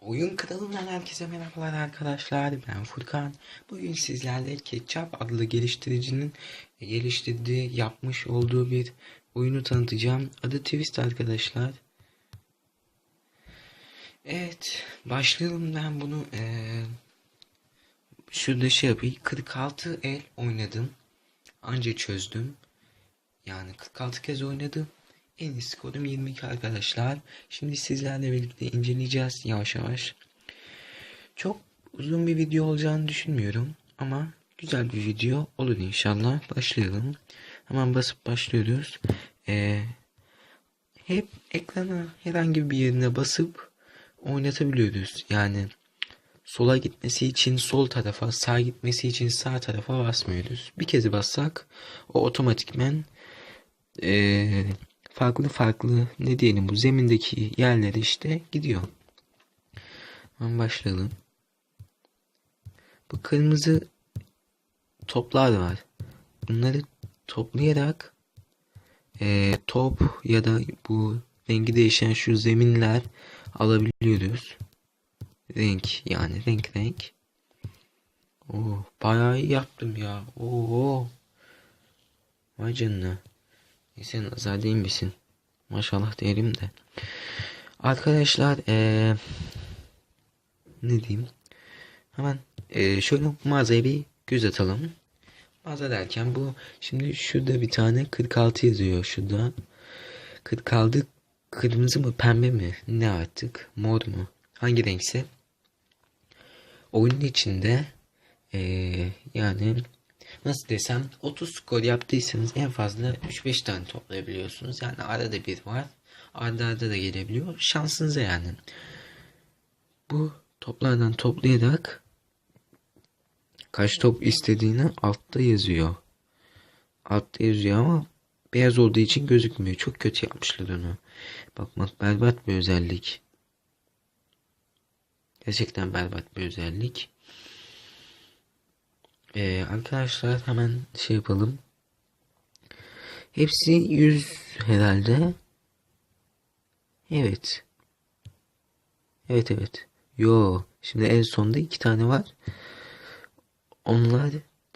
Oyun kanalından herkese merhabalar arkadaşlar. Ben Furkan. Bugün sizlerle Ketçap adlı geliştiricinin geliştirdiği, yapmış olduğu bir oyunu tanıtacağım. Adı Twist arkadaşlar. Evet, başlayalım ben bunu eee şurada şey yapayım. 46 el oynadım. Anca çözdüm. Yani 46 kez oynadım. En iyi skorum 22 arkadaşlar. Şimdi sizlerle birlikte inceleyeceğiz yavaş yavaş. Çok uzun bir video olacağını düşünmüyorum. Ama güzel bir video olur inşallah. Başlayalım. Hemen basıp başlıyoruz. Ee, hep ekrana herhangi bir yerine basıp oynatabiliyoruz. Yani sola gitmesi için sol tarafa, sağ gitmesi için sağ tarafa basmıyoruz. Bir kez bassak o otomatikmen eee farklı farklı ne diyelim bu zemindeki yerlere işte gidiyor. Hemen başlayalım. Bu kırmızı toplar var. Bunları toplayarak eee, top ya da bu rengi değişen şu zeminler alabiliyoruz. Renk yani renk renk. Oo, bayağı iyi yaptım ya. Oo. Vay canına. Sen nazar değil misin? Maşallah diyelim de. Arkadaşlar eee ne diyeyim? Hemen eee, şöyle mağazaya bir göz atalım. Mağaza derken bu şimdi şurada bir tane 46 yazıyor şurada. 46 kırmızı mı pembe mi ne artık mor mu hangi renkse oyunun içinde eee, yani nasıl desem 30 skor yaptıysanız en fazla 3-5 tane toplayabiliyorsunuz. Yani arada bir var. Arda arda da gelebiliyor. Şansınıza yani. Bu toplardan toplayarak kaç top istediğini altta yazıyor. Altta yazıyor ama beyaz olduğu için gözükmüyor. Çok kötü yapmışlar onu. Bakmak berbat bir özellik. Gerçekten berbat bir özellik. Ee, arkadaşlar hemen şey yapalım. Hepsi 100 herhalde. Evet. Evet evet. Yo. Şimdi en sonda iki tane var. Onlar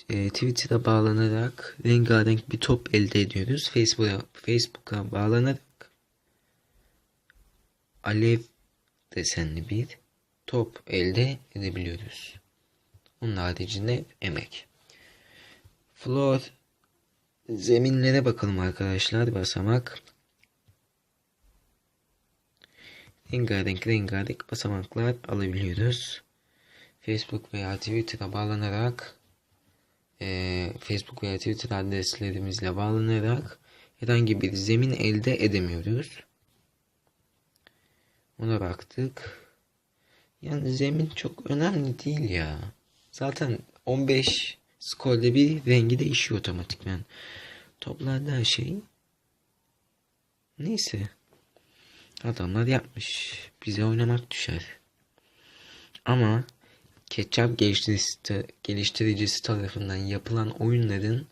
e, Twitter'a bağlanarak rengarenk bir top elde ediyoruz. Facebook'a Facebook'a bağlanarak alev desenli bir top elde edebiliyoruz. Onun haricinde emek. Floor zeminlere bakalım arkadaşlar. Basamak. Rengarenk rengarenk basamaklar alabiliyoruz. Facebook veya Twitter'a bağlanarak eee, Facebook veya Twitter adreslerimizle bağlanarak herhangi bir zemin elde edemiyoruz. Ona baktık. Yani zemin çok önemli değil ya. Zaten 15 skorda bir rengi değişiyor otomatikman. Toplarda her şey. Neyse. Adamlar yapmış. Bize oynamak düşer. Ama Ketçap geliştiricisi, geliştiricisi tarafından yapılan oyunların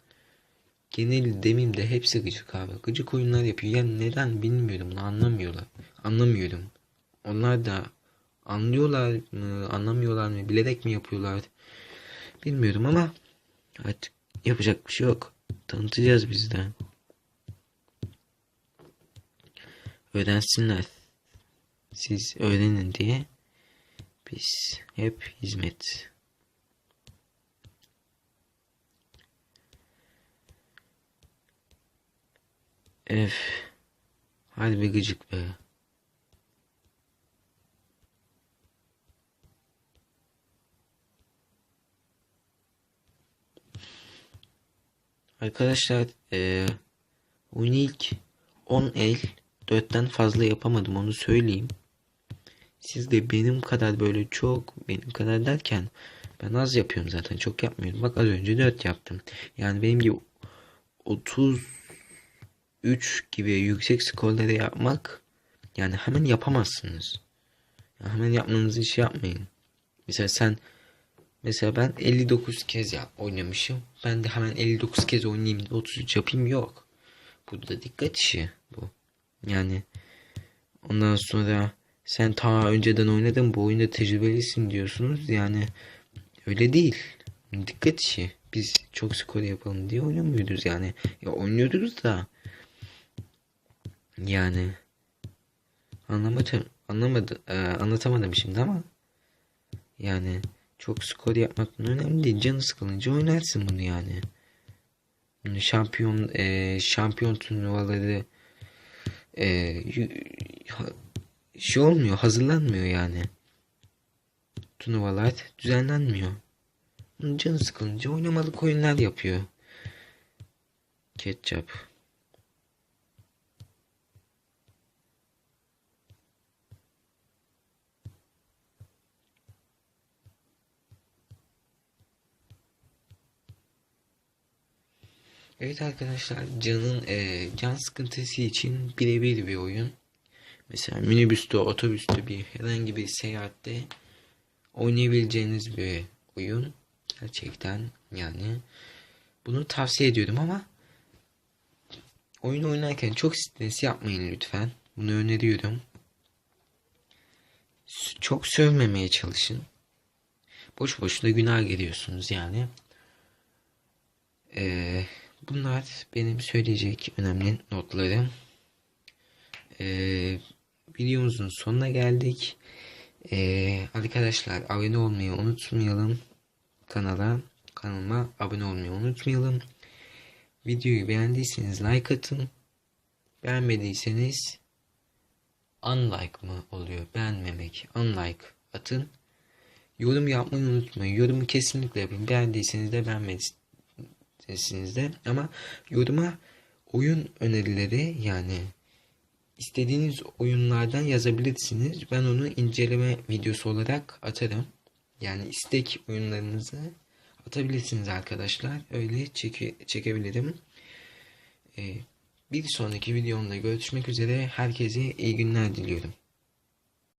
genel demeyeyim de hepsi gıcık abi. Gıcık oyunlar yapıyor. Yani neden bilmiyorum. Anlamıyorlar. Anlamıyorum. Onlar da anlıyorlar mı, anlamıyorlar mı, bilerek mi yapıyorlar bilmiyorum ama artık yapacak bir şey yok. Tanıtacağız biz de. Öğrensinler. Siz öğrenin diye biz hep hizmet. Öf. Hadi bir gıcık be. Arkadaşlar eee oyunu ilk 10 el 4'ten fazla yapamadım onu söyleyeyim. Siz de benim kadar böyle çok benim kadar derken ben az yapıyorum zaten çok yapmıyorum. Bak az önce 4 yaptım. Yani benim gibi 33 gibi yüksek skorları yapmak yani hemen yapamazsınız. Yani hemen yapmanızı şey yapmayın. Mesela sen Mesela ben 59 kez ya oynamışım. Ben de hemen 59 kez oynayayım da 33 yapayım yok. Bu da dikkat işi bu. Yani ondan sonra sen ta önceden oynadın bu oyunda tecrübelisin diyorsunuz. Yani öyle değil. Dikkat işi. Biz çok skor yapalım diye oynamıyoruz yani. Ya oynuyorduk da yani anlamadım anlamadı e, anlatamadım şimdi ama yani çok skor yapmak önemli değil. Canı sıkılınca oynarsın bunu yani. Şampiyon e, şampiyon turnuvaları e, şey olmuyor, hazırlanmıyor yani. Turnuvalar düzenlenmiyor. Canı sıkılınca oynamalık oyunlar yapıyor. Ketçap. Evet arkadaşlar canın e, can sıkıntısı için birebir bir oyun. Mesela minibüste, otobüste bir herhangi bir seyahatte oynayabileceğiniz bir oyun. Gerçekten yani bunu tavsiye ediyorum ama oyun oynarken çok stres yapmayın lütfen. Bunu öneriyorum. Çok sövmemeye çalışın. Boş boşuna günah giriyorsunuz yani. Ee, bunlar benim söyleyecek önemli notlarım. Ee, videomuzun sonuna geldik. Ee, arkadaşlar abone olmayı unutmayalım. Kanala, kanalıma abone olmayı unutmayalım. Videoyu beğendiyseniz like atın. Beğenmediyseniz unlike mı oluyor? Beğenmemek. Unlike atın. Yorum yapmayı unutmayın. Yorumu kesinlikle yapın. Beğendiyseniz de beğenmediyseniz de. Ama yoruma oyun önerileri yani istediğiniz oyunlardan yazabilirsiniz. Ben onu inceleme videosu olarak atarım. Yani istek oyunlarınızı atabilirsiniz arkadaşlar. Öyle çeke, çekebilirim. Ee, bir sonraki videomda görüşmek üzere. Herkese iyi günler diliyorum.